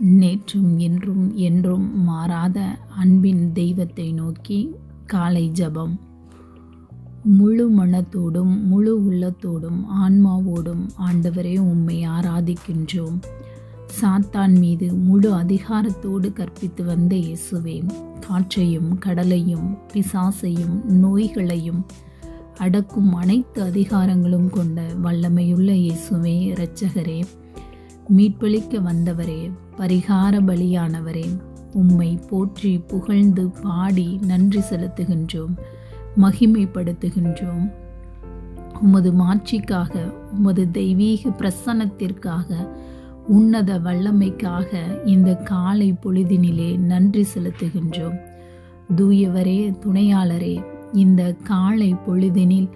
நேற்றும் இன்றும் என்றும் மாறாத அன்பின் தெய்வத்தை நோக்கி காலை ஜபம். முழு மனத்தோடும் முழு உள்ளத்தோடும் ஆன்மாவோடும் ஆண்டவரே உம்மை ஆராதிக்கின்றோம். சாத்தான் மீது முழு அதிகாரத்தோடு கற்பித்து வந்த இயேசுவே காற்றையும் கடலையும் பிசாசையும் நோய்களையும் அடக்கும் அனைத்து அதிகாரங்களும் கொண்ட வல்லமையுள்ள இயேசுவே இரட்சகரே. மீட்பளிக்க வந்தவரே பரிகார பலியானவரே உம்மை போற்றி புகழ்ந்து பாடி நன்றி செலுத்துகின்றோம் மகிமைப்படுத்துகின்றோம். உமது மாட்சிக்காக உமது தெய்வீக பிரசன்னத்திற்காக உன்னத வல்லமைக்காக இந்த காலை பொழுதினிலே நன்றி செலுத்துகின்றோம். தூயவரே துணையாளரே இந்த காலை பொழுதினில்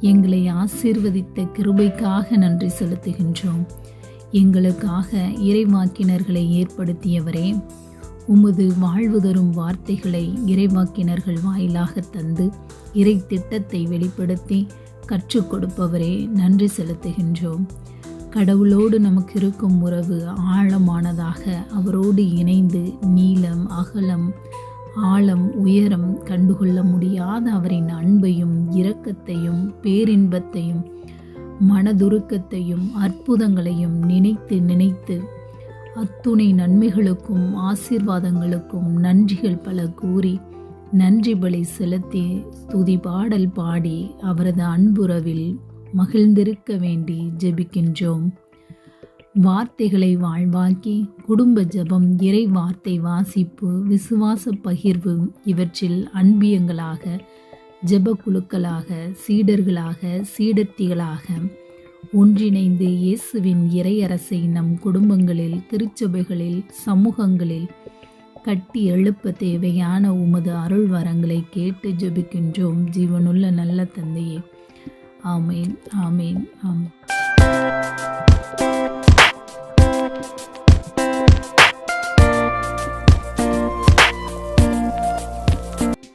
எங்களை ஆசீர்வதித்த கிருபைக்காக நன்றி செலுத்துகின்றோம். எங்களுக்காக இறைவாக்கினர்களை ஏற்படுத்தியவரே உமது வாழ்வு தரும் வார்த்தைகளை இறைவாக்கினர்கள் வாயிலாக தந்து இறை திட்டத்தை வெளிப்படுத்தி கற்றுக் கொடுப்பவரே நன்றி செலுத்துகின்றோம். கடவுளோடு நமக்கு இருக்கும் உறவு ஆழமானதாக அவரோடு இணைந்து நீளம் அகலம் ஆழம் உயரம் கண்டுகொள்ள முடியாத அவரின் அன்பையும் இரக்கத்தையும் பேரின்பத்தையும் மனதுருக்கத்தையும் அற்புதங்களையும் நினைத்து நினைத்து அத்துணை நன்மைகளுக்கும் ஆசீர்வாதங்களுக்கும் நன்றிகள் பல கூறி நன்றி பலி செலுத்தி ஸ்துதி பாடல் பாடி அவரது அன்புறவில் மகிழ்ந்திருக்க வேண்டி ஜெபிக்கின்றோம். வார்த்தைகளை வாழ்வாக்கி குடும்ப ஜபம் இறை வார்த்தை வாசிப்பு விசுவாச பகிர்வு இவற்றில் அன்பியங்களாக ஜெப குழுக்களாக சீடர்களாக சீடத்திகளாக ஒன்றிணைந்து இயேசுவின் இறையரசை நம் குடும்பங்களில் திருச்சபைகளில் சமூகங்களில் கட்டி எழுப்ப தேவையான உமது அருள் வரங்களை கேட்டு ஜெபிக்கின்றோம். ஜீவனுள்ள நல்ல தந்தையே. ஆமேன் ஆமேன் ஆமேன்.